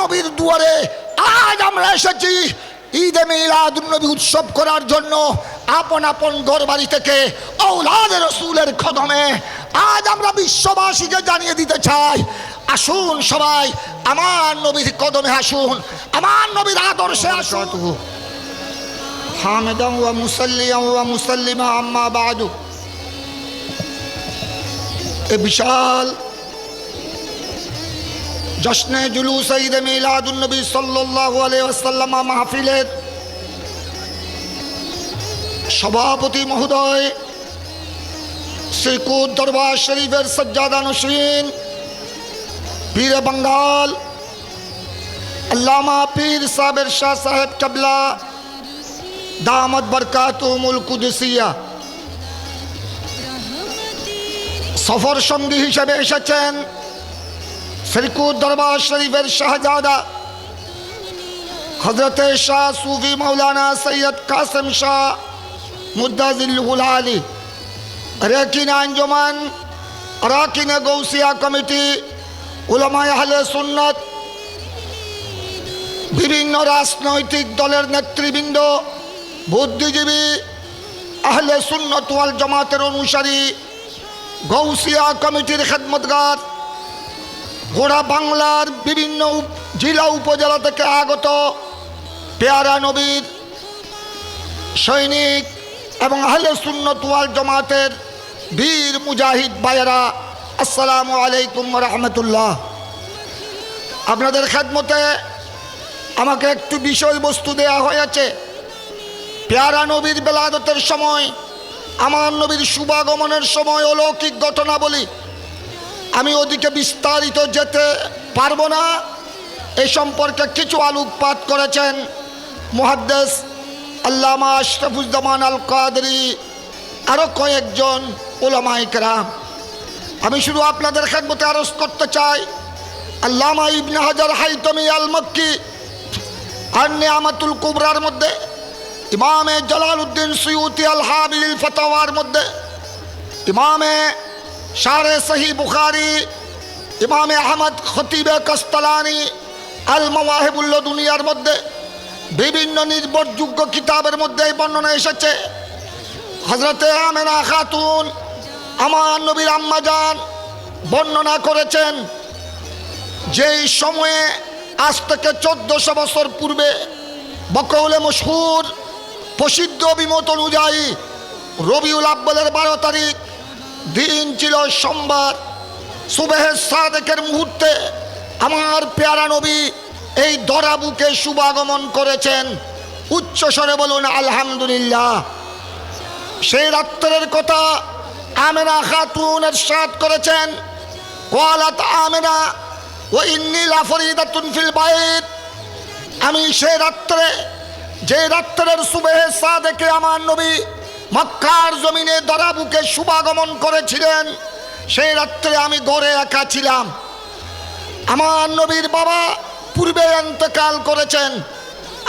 নবীর দুয়ারে আজ আমরা এসেছি ঈদে মিলাদুন্নবী উৎসব করার জন্য আপন আপন ঘর বাড়ি থেকে ঔলাদের রসুলের কদমে আজ আমরা বিশ্ববাসীকে জানিয়ে দিতে চাই, আসুন সবাই আমার নবীর কদমে আসুন, আমার নবীর আদর্শে আসুন। হামেদা ওয়া মুসাল্লিয়া ওয়া মুসাল্লিমা আম্মা বাদু। এ বিশাল জশ্নে জুলুস ঈদ আলাইহি ওয়াসাল্লাম মাহফিলের সভাপতি মহোদয় শ্রীকুদ দরবার শরীফের সজ্জাদা নসীন পীর বাঙ্গাল, আল্লামা পীর সাবের শাহ সাহেব কাবলা দামদ বরকাতুমুল কুদসিয়া। সফর সঙ্গী হিসেবে এসেছেন শ্রীকুদ দরবার শরীফের শাহজাদা হজরত শাহ সুফি মৌলানা সৈয়দ কাসেম শাহ মুদাজিল্লুল আলী, রেকিন আঞ্জমান, রাকিন গৌসিয়া কমিটি, উলামায় আহলে সুন্নত, বিভিন্ন রাজনৈতিক দলের নেতৃবৃন্দ, বুদ্ধিজীবী, আহলে সুন্নত ওয়াল জমাতের অনুসারী, গৌসিয়া কমিটির খেদমতগার গোড়া বাংলার বিভিন্ন জেলা উপজেলা থেকে আগত পেয়ারা নবীর সৈনিক এবং আহলে সুন্নত ওয়াল জামাতের বীর মুজাহিদ বায়রা আসসালামু আলাইকুম রহমতুল্লাহ। আপনাদের খেদমতে আমাকে একটু বিষয়বস্তু দেয়া হয়েছে। পেয়ারা নবীর বেলাদতের সময়, আমার নবীর শুভাগমনের সময় অলৌকিক ঘটনা বলি আমি ওদিকে বিস্তারিত যেতে পারব না। এ সম্পর্কে কিছু আলোকপাত করেছেন মুহাদ্দেস আল্লামা আশরাফুজ্জামান আল কাদরি আরও কয়েকজন ওলামাইকরাম আমি শুধু আপনাদের খেদমতে আরজ করতে চাই, আল্লামা ইবনে হাজার হাইতমি আল মক্কি আর নিয়ামাতুল কুবরার মধ্যে, ইমামে জালাল উদ্দিন সৈয়দি আল হাবিল ফতাওয়ার মধ্যে, ইমামে শারে সহি বুখারি, ইমামে আহমদ খতিবে কস্তলানি আল দুনিয়ার মধ্যে বিভিন্ন নির্ভরযোগ্য কিতাবের মধ্যে এই বর্ণনা এসেছে। হজরতে আমেনা খাতুন, আমার নবীর আম্মাজান বর্ণনা করেছেন যেই সময়ে আজ থেকে চোদ্দশো বছর পূর্বে বকৌলে মশহুর প্রসিদ্ধ অভিমত অনুযায়ী রবিউল আব্বালের বারো তারিখ দিন ছিল সোমবার। সুবেহের সাদেকের মুহূর্তে আমার পেয়ারা নবী এই দরাবুকে শুভাগমন করেছেন। উচ্চ স্বরে বলুন, আলহামদুলিল্লাহ। সেই রাত্রের কথা আমেনা খাতুনের সাদ করেছেন। কোয়ালাত আমেনা ও ইন্নি লাফরিদাতুন ফিল বাইত। আমি সেই রাত্রে, যে রাত্রের সুবেহে সাদেকে আমার নবী মক্কার জমিনে দরাবুকে শুভাগমন করেছিলেন। সেই রাত্রে আমি গড়ে একা ছিলাম। আমার নবীর বাবা পূর্বে এন্তেকাল করেছেন।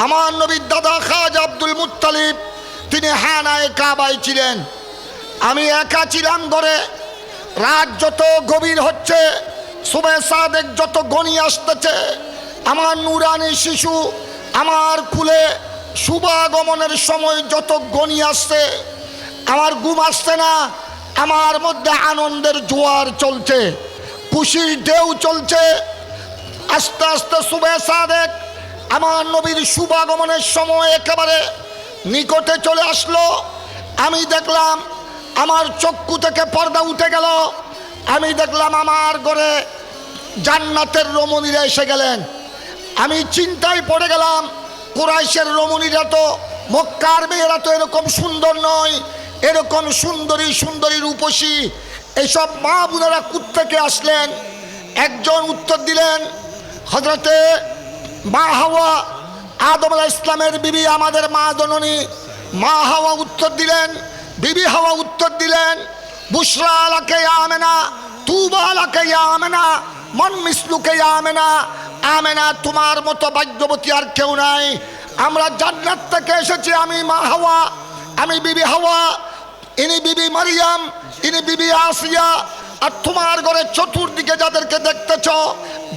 আমার নবীর দাদা খাজ আব্দুল মুত্তালিব, তিনি হানায় কাবায় ছিলেন। আমি একা ছিলাম ঘরে রাত যত গভীর হচ্ছে সুবে সাদেক যত গণি আসতেছে, আমার নুরানি শিশু আমার কুলে শুভাগমনের সময় যত গণি আসছে, আমার ঘুম আসছে না, আমার মধ্যে আনন্দের জোয়ার চলছে, খুশির ঢেউ চলছে। আস্তে আস্তে শুভে সাদেক, আমার নবীর শুভাগমনের সময় একেবারে নিকটে চলে আসলো। আমি দেখলাম আমার চক্ষু থেকে পর্দা উঠে গেল। আমি দেখলাম আমার ঘরে জান্নাতের রমণীরা এসে গেলেন। আমি চিন্তায় পড়ে গেলাম কুরাইশের রমণীরা তো, মক্কার মেয়েরা তো এরকম সুন্দর নয়, এরকম সুন্দরী সুন্দরী রূপসী। এসব মা বোনেরা থেকে আসলেন? একজন উত্তর দিলেন হজরতে মা হাওয়া, আদম ইসলামের বিবি আমাদের মা জননী। মা হাওয়া উত্তর দিলেন, বিবি হাওয়া উত্তর দিলেন বুসরা আলাকে আমেনা, তুবা আলাকে আমেনা, মন মিসলুকে আমেনা। আমেনা, তোমার মতো ভাগ্যবতী আর কেউ নাই। আমরা জান্নাত থেকে এসেছি, আমি মা হাওয়া, আমি বিবি হাওয়া, ইনি বিবি মারিয়াম, ইনি বিবি আসিয়া। আর তোমার ঘরে চতুর্দিকে যাদেরকে দেখতেছ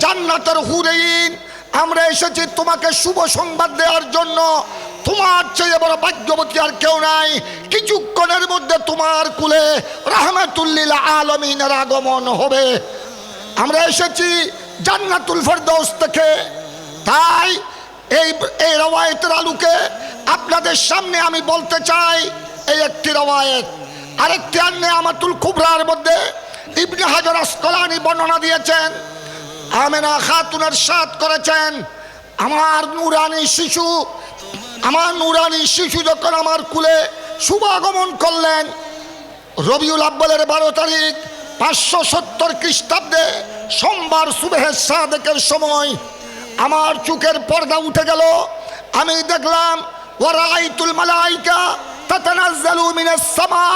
জান্নাতের হুরেইন। আমরা এসেছি তোমাকে শুভ সংবাদ দেওয়ার জন্য। তোমার চেয়ে বড় ভাগ্যবতী আর কেউ নাই। কিছুক্ষণের মধ্যে তোমার কুলে রহমাতুল্লিল আলমিনের আগমন হবে। আমরা এসেছি জান্নাতুল ফেরদৌস থেকে। তাই এই এই রওয়ায়তের আলুকে আপনাদের সামনে আমি বলতে চাই, এই একটি রওয়ায়ত। আরেকটি আন্নে আমাতুল কুবরার মধ্যে ইবনে হাজার আসকলানি বর্ণনা দিয়েছেন, আমেনা খাতুনের সাথ করেছেন, আমার নুরানি শিশু, আমার নুরানি শিশু যখন আমার কুলে শুভাগমন করলেন, রবিউল আব্বালের বারো তারিখ পাঁচশো সত্তর খ্রিস্টাব্দে সোমবার সুবেহের সাদেকের সময় আমার চুকের পর্দা উঠে গেল। আমি দেখলাম, ওয়ারাইতুল মালাইকা তাতানাজ্জালু মিনাস সামা,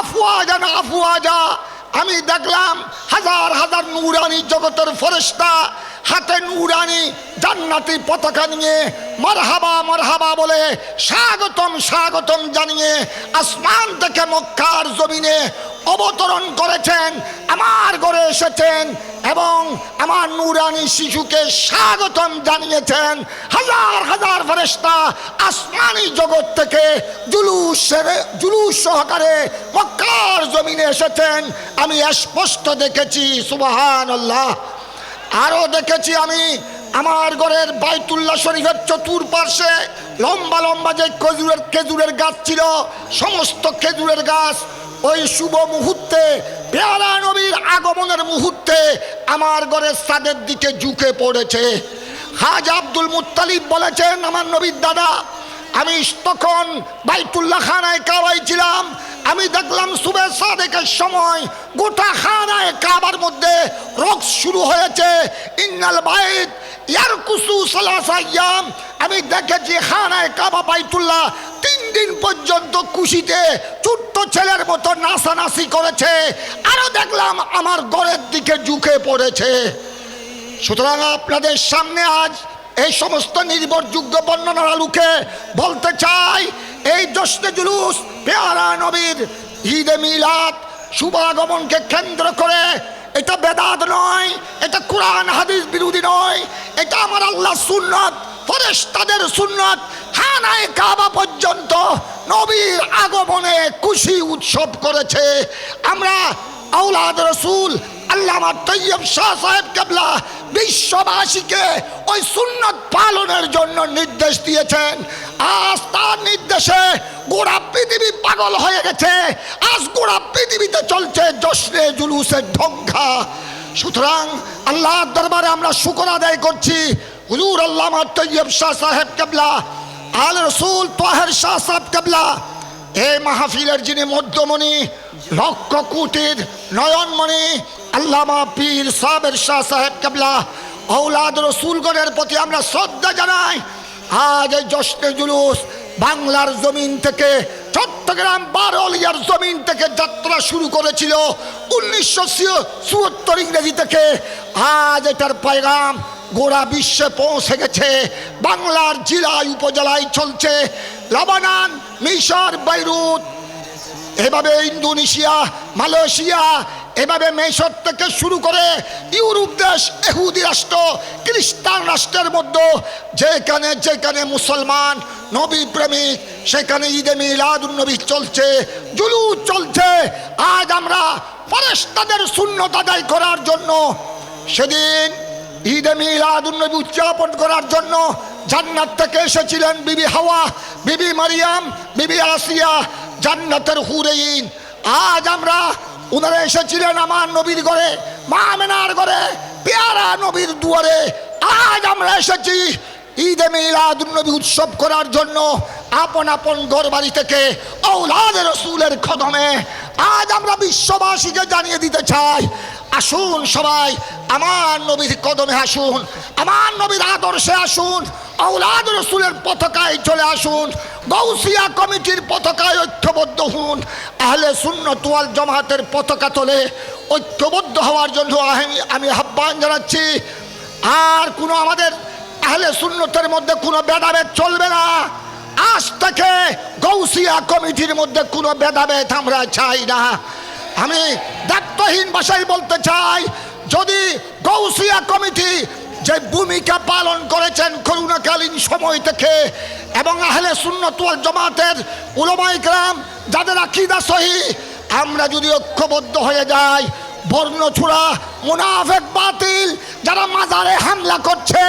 আফওয়াজান আফওয়াজা। আমি দেখলাম হাজার হাজার নুরানি জগতের ফেরেশতা হাতে নুরানি জান্নাতি পতাকা নিয়ে মারহাবা মারহাবা বলে স্বাগতম স্বাগতম জানিয়ে আসমান থেকে মক্কার জমিনে অবতরণ করেছেন, আমার ঘরে এসেছেন এবং আমার নুরানি শিশুকে স্বাগতম জানিয়েছেন। হাজার হাজার ফেরেশতা আসমানি জগৎ থেকে জুলুস জুলুস সহকারে মক্কার জমিনে এসেছেন। আমি স্পষ্ট দেখেছি সুবাহান আল্লাহ আরও দেখেছি আমি আমার ঘরের বাইতুল্লাহ শরীফের চতুর্পার্শ্বে লম্বা লম্বা যে খেজুরের খেজুরের গাছ ছিল, সমস্ত খেজুরের গাছ ওই শুভ মুহূর্তে, পেয়ারা নবীর আগমনের মুহূর্তে আমার ঘরের সাদের দিকে ঝুঁকে পড়েছে। হাজ আব্দুল মুত্তালিব বলেছেন, আমার নবীর দাদা, আমি তখন বাইতুল্লাহ খানায় কাবাই ছিলাম আমি দেখলাম সুবে সাদেকের সময় গোটা খানায় কাবার মধ্যে রোগ শুরু হয়েছে। ইন্নাল বাইত ইয়ার কুসু সালাসাইয়াম আমি দেখেছি খানায় কাবা বাইতুল্লাহ তিন দিন পর্যন্ত খুশিতে ছোট্ট ছেলের মতো নাচানাচি করেছে। আরও দেখলাম আমার ঘরের দিকে ঝুঁকে পড়েছে। সুতরাং আপনাদের সামনে আজ এই সমস্ত নির্ভরযোগ্য বর্ণনার আলুকে বলতে চাই এই জশ্নে জুলুস, পেয়ারা নবীর ঈদে মিলাদ শুভাগমনকে কেন্দ্র করে, এটা বেদাত নয়, এটা কোরআন, হাদিস বিরোধী নয়, এটা আমার আল্লাহ সুন্নত, ফরেশতাদের সুন্নত, হানায় কাবা পর্যন্ত নবীর আগমনে খুশি উৎসব করেছে। আমরা আউলাদ রসুল আল্লামা তৈয়ব শাহ সাহেব কেবলা বিশ্ববাসীকে ওই সুন্নত পালনের জন্য নির্দেশ দিয়েছেন। আজ তার নির্দেশে গোড়া পৃথিবী পাগল হয়ে গেছে। আজ গোড়া পৃথিবীতে চলছে জশ্নে জুলুসের ঢঙ্কা। সুতরাং আল্লাহর দরবারে আমরা শুকর আদায় করছি। হুজুর আল্লামা তৈয়ব শাহ সাহেব কেবলা, আল রসুল তোহের শাহ সাহেব কেবলা এই মাহফিলের যিনি মধ্যমণি লক্ষ কোটির, নয়নমণি আল্লামা পীর সাবের শাহ সাহেব কাবলা, ঔলাদ রসুলগণের প্রতি আমরা শ্রদ্ধা জানাই। আজ এই জশ্নে জুলুস বাংলার জমিন থেকে, চট্টগ্রাম বারলিয়ার জমিন থেকে যাত্রা শুরু করেছিল উনিশশো চুয়াত্তর ইংরেজি থেকে। আজ এটার পায়গাম গোড়া বিশ্বে পৌঁছে গেছে। বাংলার জেলায়, উপজেলায় চলছে লবানান, মিশর বৈরুত এভাবে ইন্দোনেশিয়া, মালয়েশিয়া এভাবে মেসর থেকে শুরু করে ইউরোপ দেশ, এহুদি রাষ্ট্র, খ্রিস্টান রাষ্ট্রের মধ্যে। যেখানে যেখানে মুসলমান, নবী প্রেমিক, সেখানে ঈদে মিলাদুন নবী চলছে জুলুস চলছে। আজ আমরা ফরেস্তাদের শূন্যত আদায় করার জন্য, সেদিন ঈদে মিলাদুন নবী উদযাপন করার জন্য জান্নাত থেকে এসেছিলেন বিবি হাওয়া, বিবি মারিয়াম, বিবি আসিয়া জান্নাতের হুরেইন। আজ আমরা ওনারা এসেছিলেন আমার নবীর ঘরে, মা মেনার ঘরে, পেয়ারা নবীর দুয়ারে। আজ আমরা এসেছি ঈদে মিলাদুলনবী উৎসব করার জন্য আপন আপন ঘর বাড়ি থেকে ঔলাদ রসুলের খদমে। আজ আমরা বিশ্ববাসীকে জানিয়ে দিতে চাই আসুন সবাই, আমার নবীর কদমে আসুন, আমার নবীর আদর্শে আসুন, ঔলাদ রসুলের পতাকায় চলে আসুন গৌসিয়া কমিটির পতাকায় ঐক্যবদ্ধ হন, আহলে শূন্য তোয়াল জমাতের পতাকা তোলে ঐক্যবদ্ধ হওয়ার জন্য আমি আমি আহ্বান জানাচ্ছি, আর কোনো আমাদের আহলে শূন্যতের মধ্যে কোনো ভেদাভেদ চলবে না। আজ থেকে গৌসিয়া কমিটির মধ্যে কোনো ভেদাভেদ আমরা চাই না। আমি দায়িত্বহীন ভাষায় বলতে চাই, যদি গৌসিয়া কমিটি যে ভূমিকা পালন করেছেন করোনাকালীন সময় থেকে এবং আহলে সুন্নতুয়াল জমাতের উলমাই গ্রাম যাদের আকিদা সহি, আমরা যদি ঐক্যবদ্ধ হয়ে যাই বর্ণছুড়া মুনাফেক, বাতিল, যারা মাজারে হামলা করছে,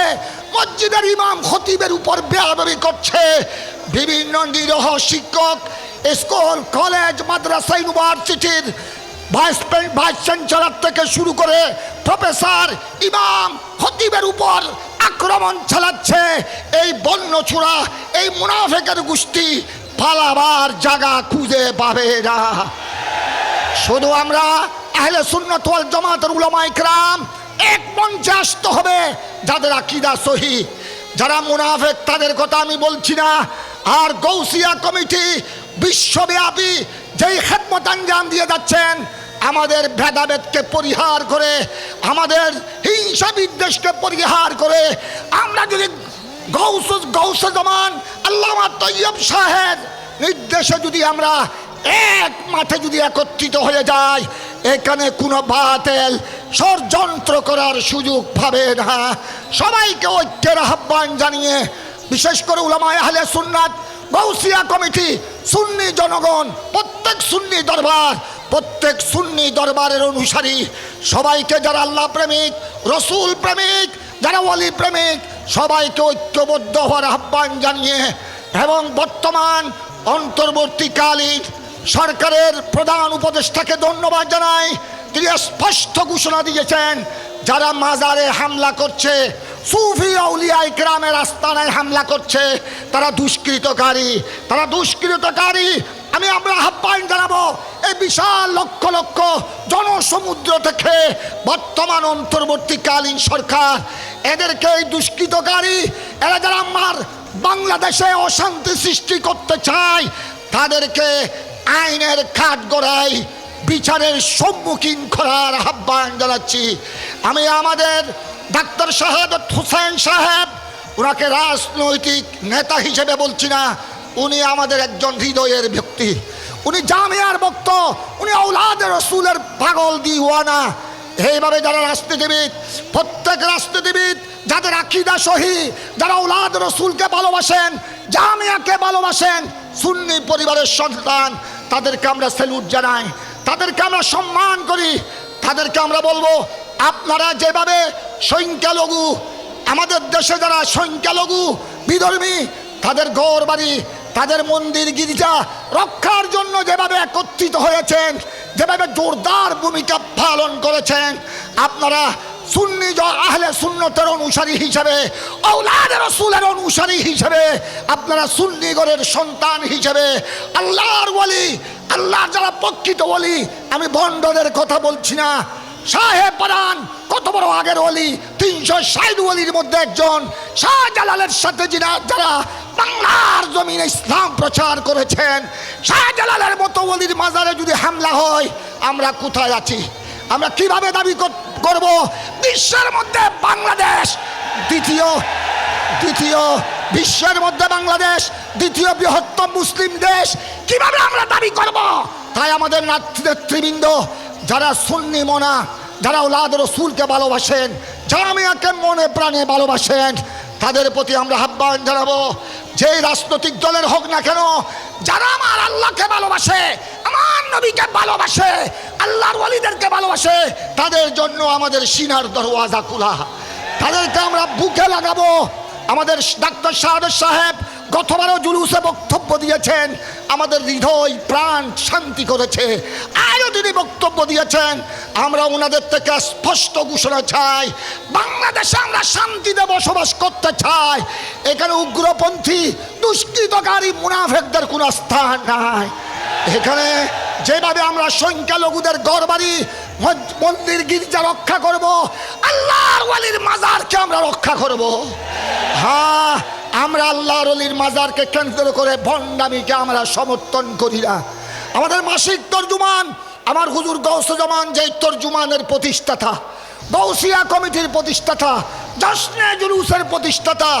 মসজিদের ইমাম খতিবের উপর বেয়াদবি করছে, বিভিন্ন নিরহ শিক্ষক, স্কুল, কলেজ, মাদ্রাসা, ইউনিভার্সিটির ভাইস ভাইস চ্যান্সেলর থেকে শুরু করে প্রফেসর ইমাম খতিবের উপর আক্রমণ চালাচ্ছে। এই বন্যছুড়া এই মুনাফেকের গোষ্ঠী পালাবার জায়গা খুঁজে পাবে না। শুধু আমরা আহলে সুন্নত ওয়াল জামাতের উলামা ইকরাম এক মঞ্চে আসতে হবে, যাদের আকিদা সহি। যারা মুনাফেক, তাদের কথা আমি বলছি না। আর গৌসিয়া কমিটি বিশ্বব্যাপী যেই খেদমত আঞ্জাম দিয়ে যাচ্ছেন, আমাদের ভেদাভেদকে পরিহার করে, আমাদের হিংসা বিদ্বেষকে পরিহার করে, আমরা যদি গৌস গৌস জমান আল্লামা তৈয়ব সাহেব নির্দেশে যদি আমরা এক মাঠে যদি একত্রিত হয়ে যায় এখানে কোনো বাতেল ষড়যন্ত্র করার সুযোগ পাবে না। সবাইকে ঐক্যের আহ্বান জানিয়ে, বিশেষ করে উলামায় আহলে সুন্নাত গৌসিয়া কমিটি, সুন্নি জনগণ, প্রত্যেক সুন্নি দরবার, প্রত্যেক সুন্নি দরবারের অনুসারী, সবাইকে যারা আল্লাহ প্রেমিক, রসুল প্রেমিক, যারা ওয়ালি প্রেমিক, সবাইকে ঐক্যবদ্ধ হওয়ার আহ্বান জানিয়ে এবং বর্তমান অন্তর্বর্তীকালীন সরকারের প্রধান উপদেষ্টাকে ধন্যবাদ জানাই। তিনি স্পষ্ট ঘোষণা দিয়েছেন, যারা মাজারে হামলা করছে সুফি আউলিয়া ইকরামের আস্তানায় হামলা করছে। তারা দুষ্কৃতকারী তারা দুষ্কৃতকারী আমি আমরা আহ্বান জানাব, এই বিশাল লক্ষ লক্ষ জনসমুদ্র থেকে বর্তমান অন্তর্বর্তীকালীন সরকার, এদেরকে এই দুষ্কৃতকারী এরা যারা আমার বাংলাদেশে অশান্তি সৃষ্টি করতে চায়, তাদেরকে আইনের খাট গড়াই বিচারের সম্মুখীন করার আহ্বান জানাচ্ছি। আমি আমাদের ডাক্তার শাহাদত হুসেন সাহেব ওনাকে রাজনৈতিক নেতা হিসেবে বলছি না, উনি আমাদের একজন হৃদয়ের ব্যক্তি। উনি জামিয়ার ভক্ত, উনি ঔলাদের রসুলের পাগল দিওয়ানা। এইভাবে যারা রাজনীতিবিদ প্রত্যেক রাজনীতিবিদ যাদের আকিদা সহি, যারা ঔলাদ রসুলকে ভালোবাসেন, জামিয়াকে ভালোবাসেন, সুন্নি পরিবারের সন্তান, তাদেরকে আমরা স্যালুট জানাই, তাদেরকে আমরা সম্মান করি, তাদেরকে আমরা বলব আপনারা যেভাবে সংখ্যালঘু, আমাদের দেশে যারা সংখ্যালঘু, বিধর্মী, তাদের ঘর বাড়ি, তাদের মন্দির গির্জা রক্ষার জন্য যেভাবে একত্রিত হয়েছেন, যেভাবে জোরদার ভূমিকা পালন করেছেন, আপনারা সুন্নি আহলে সুন্নতের অনুসারী হিসেবে, ঔলাদ রসুলের অনুসারী হিসেবে, আপনারা সুন্নিগরের সন্তান হিসেবে, আল্লাহর বলি আল্লাহর যারা প্রকৃত বলি আমি বন্ডদের কথা বলছি না। সাহেব পারান কত বড় আগের অলি তিনশো ষাট অলির মধ্যে একজন। শাহজালালের সাথে যিনা যারা বাংলার জমিনে ইসলাম প্রচার করেছেন, শাহজালালের মতো অলির মাজারে যদি হামলা হয়, আমরা কোথায় আছি? আমরা কীভাবে দাবি কর- করব? বিশ্বের মধ্যে বাংলাদেশ দ্বিতীয় দ্বিতীয়, বিশ্বের মধ্যে বাংলাদেশ দ্বিতীয় বৃহত্তম মুসলিম দেশ। কীভাবে আমরা দাবি করব? তাই আমাদের নাত- নেতৃবৃন্দ যারা সুন্নি মনা, যারা ওলাদ রসুলকে ভালোবাসেন, যারা জামিয়াকে মনে প্রাণে ভালোবাসেন, তাদের প্রতি আমরা আহ্বান জানাব যে রাজনৈতিক দলের হোক না কেন, যারা আমার আল্লাহকে ভালোবাসে, আমার নবীকে ভালোবাসে, আল্লাহর ওয়ালিদেরকে ভালোবাসে, তাদের জন্য আমাদের সিনার দরওয়াজা খোলা। তাদেরকে আমরা বুকে লাগাবো। আমাদের ডাক্তার শাহাদ সাহেব গতবারও জুলুসে বক্তব্য দিয়েছেন, আমাদের হৃদয়, প্রাণ শান্তি করেছে। আরও তিনি বক্তব্য দিয়েছেন, আমরা ওনাদের থেকে স্পষ্ট ঘোষণা চাই, বাংলাদেশে আমরা শান্তিতে বসবাস করতে চাই। এখানে উগ্রপন্থী, দুষ্কৃতকারী, মুনাফেকদের কোনো স্থান নাই। এখানে যেভাবে আমরা সংখ্যালঘুদের গড়বাড়ি মস- মন্দির গির্জা রক্ষা করব। আল্লাহর ওয়ালির মাজারকে আমরা রক্ষা করব। হ্যাঁ আমরা আল্লাহর অলির মাজারকে কেন্দ্র করে ভণ্ডামিকে আমরা সমর্থন করি না। আমাদের মাসিক তর্জুমান, আমার হুজুর গৌসজমান যে তর্জুমানের প্রতিষ্ঠাতা গৌসিয়া কমিটির প্রতিষ্ঠাতা জশ্নে জুলুসের প্রতিষ্ঠাতা,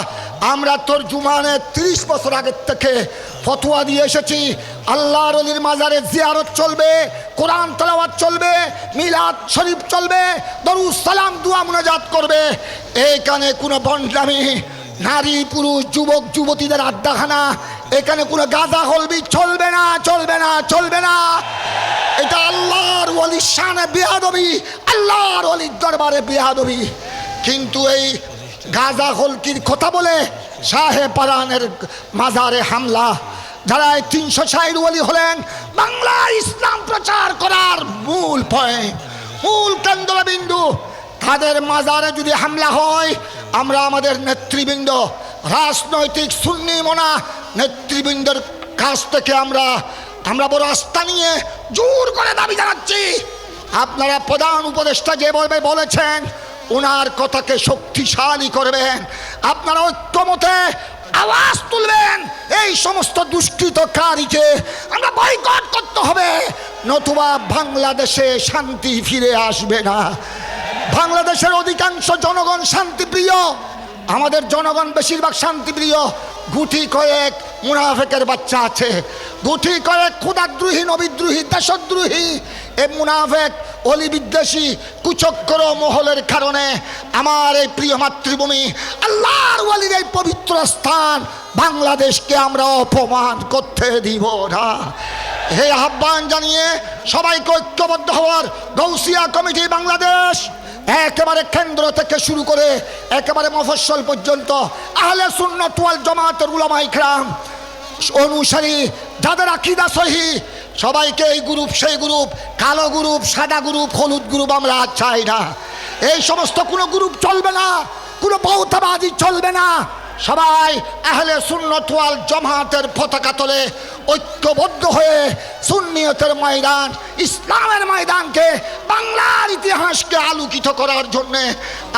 আমরা তোর জুমানে ত্রিশ বছর আগের থেকে ফতোয়া দিয়ে এসেছি আল্লাহর অলির মাজারে জিয়ারত চলবে, কোরআন তেলাওয়াত চলবে, মিলাদ শরীফ চলবে দরুস সালাম, দুয়া মুনাজাত করবে। এইখানে কোনো বন্ডামি নারী, পুরুষ, যুবক, যুবতীদের আড্ডাখানা এখানে কোনো গাঁজা হলবি, চলবে না চলবে না চলবে না। এটা আল্লাহর অলির শানে বেহাদবি আল্লাহর অলির দরবারে বেহাদবি কিন্তু এই গাজা হলকির কথা বলে শাহে পারানের মাজারে হামলা, যারা এই তিনশো ষাট ওলি হলেন, বাংলার ইসলাম প্রচার করার মূল পয়েন্ট মূল কেন্দ্রবিন্দু। তাদের মাজারে যদি হামলা হয়, আমরা আমাদের নেতৃবৃন্দ, রাজনৈতিক সুন্নি মোনা নেতৃবৃন্দের কাছ থেকে আমরা আমরা বড় আস্থা নিয়ে জোর করে দাবি জানাচ্ছি। আপনারা প্রধান উপদেষ্টা যেভাবে বলেছেন ওনার কথাকে শক্তিশালী করবেন। আপনারা ঐক্যমতে আওয়াজ তুলবেন। এই সমস্ত দুষ্কৃতকারীকে আমরা বয়কট করতে হবে। নতুবা বাংলাদেশে শান্তি ফিরে আসবে না। বাংলাদেশের অধিকাংশ জনগণ শান্তিপ্রিয়। আমাদের জনগণ বেশিরভাগ শান্তিপ্রিয়। গুটি কয়েক মুনাফেকের বাচ্চা আছে। গুটি কয়েক ক্ষুদাদ্রোহী, নবিদ্রোহী, দেশদ্রোহী। এ মুনাফেক অলি বিদ্বেষী, কুচক্র মহলের কারণে আমার এই প্রিয় মাতৃভূমি, আল্লাহর ওয়ালির এই পবিত্র স্থান বাংলাদেশকে আমরা অপমান করতে দিব না। হে আহ্বান জানিয়ে সবাইকে ঐক্যবদ্ধ হওয়ার গৌসিয়া কমিটি বাংলাদেশ একেবারে কেন্দ্র থেকে শুরু করে একেবারে মফস্বল পর্যন্ত আহলে শূন্য তোয়াল জমাতের উলামা ইকরাম, অনুসারী যাদের আকিদা সহি সবাইকে এই গ্রুপ, সেই গ্রুপ, কালো গ্রুপ, সাদা গ্রুপ, হলুদ গ্রুপ আমরা চাই না। এই সমস্ত কোনো গ্রুপ চলবে না, কোনো বৌদ্ধবাদী চলবে না। সবাই আহলে সুন্নত ওয়াল জামাতের পতাকা তোলে, ঐক্যবদ্ধ হয়ে সুন্নিয়তের ময়দান, ইসলামের ময়দানকে, বাংলার ইতিহাসকে আলোকিত করার জন্যে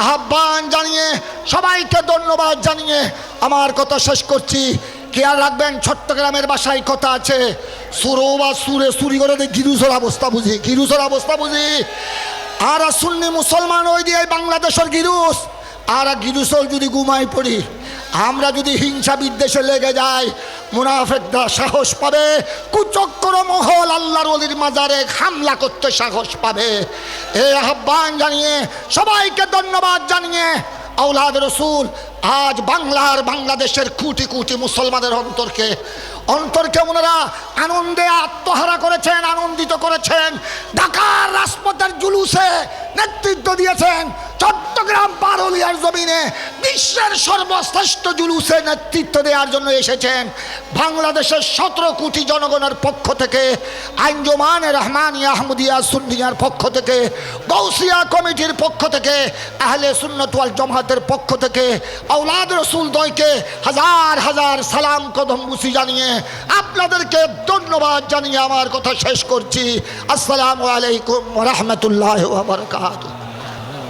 আহ্বান জানিয়ে, সবাইকে ধন্যবাদ জানিয়ে আমার কথা শেষ করছি। খেয়াল রাখবেন, চট্টগ্রামের বাসায় কথা আছে। সুরো বা সুরে সুরি করে গিরুসর অবস্থা বুঝি, গিরুসর অবস্থা বুঝি। আর সুন্নি মুসলমান ওই দিয়ে বাংলাদেশের গিরুস। আর গিরুসল যদি ঘুমাই পড়ি আমরা যদি হিংসা বিদ্বেষে লেগে যাই, মুনাফেকরা সাহস পাবে, কুচক্র মহল আল্লাহর অলির মাজারে হামলা করতে সাহস পাবে। এই আহ্বান জানিয়ে, সবাইকে ধন্যবাদ জানিয়ে আউলাদ রসুল, আজ বাংলার বাংলাদেশের কোটি কোটি মুসলমানের অন্তরকে অন্তরকে ওনারা আনন্দে আত্মহারা করেছেন, আনন্দিত করেছেন, ঢাকার রাজপথের জুলুসে নেতৃত্ব দিয়েছেন চট্টগ্রাম পারলিয়ার জমিনে বিশ্বের সর্বশ্রেষ্ঠ জুলুসে নেতৃত্ব দেওয়ার জন্য এসেছেন বাংলাদেশের সতেরো কোটি জনগণের পক্ষ থেকে, আইনজমান রহমানিয়া আহমদিয়া সুন্নিয়ার পক্ষ থেকে গৌসিয়া কমিটির পক্ষ থেকে, আহলে সুন্নতওয়াল জমাতের পক্ষ থেকে আউলাদ রসুল দয়কে হাজার হাজার সালাম কদম বুসি জানিয়ে আপনাদেরকে ধন্যবাদ জানিয়ে আমার কথা শেষ করছি। আসসালামু আলাইকুম রহমতুল্লাহ বারকাত